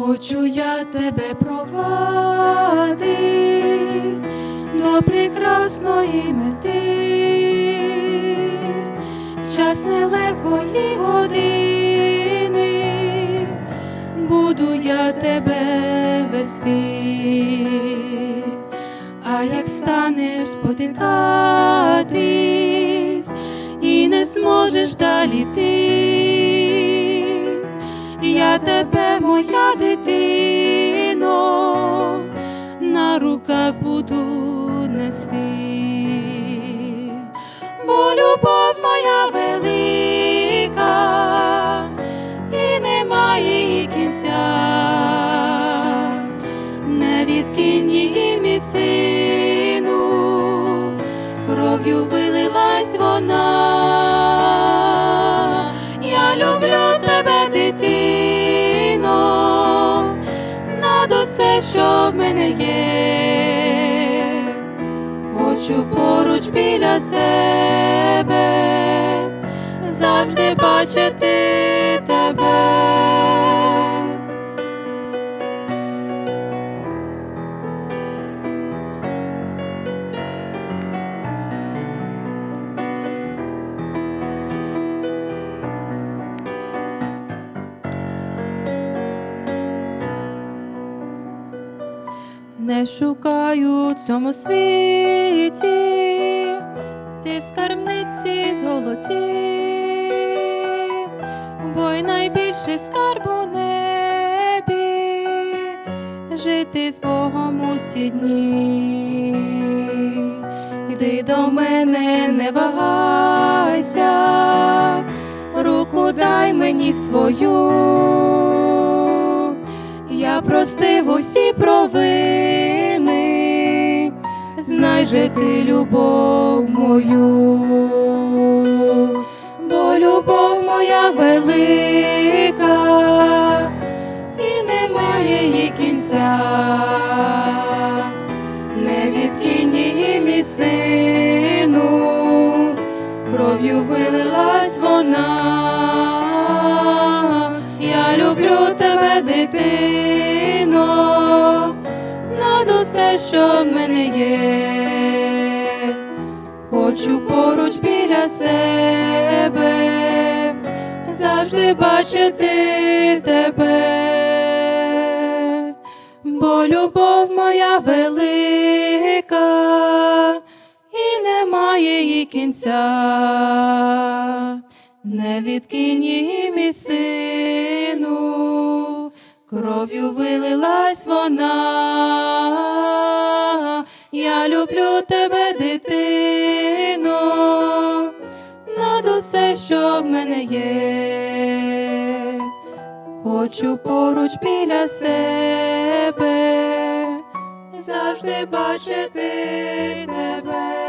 Хочу я тебе провадити до прекрасної мети, в час нелегкої години буду я тебе вести, а як станеш спотикатись і не зможеш далі ти, я тебе, моя дитино, на руках буду нести, бо любов моя велика, і немає її кінця, не відкинь її, мій сину, кров'ю вилилась вона. Над усе, що в мене є, хочу поруч біля себе, завжди бачити тебе. Не шукаю в цьому світі, ти скарбниці золоті, бо й найбільший скарб у небі, жити з Богом усі дні. Йди до мене, не вагайся, руку дай мені свою. Я простив усі провини, знай же ти любов мою, бо любов моя велика, і немає її кінця, не відкинь її, мій сину, кров'ю вилилась вона. Я люблю тебе, дитино, що в мене є, хочу поруч біля себе, завжди бачити тебе, бо любов моя велика, і немає її кінця. Не відкинь її, мій сину, кров'ю вилилась вона. Люблю тебе, дитино, над усе, що в мене є. Хочу поруч біля себе, завжди бачити тебе.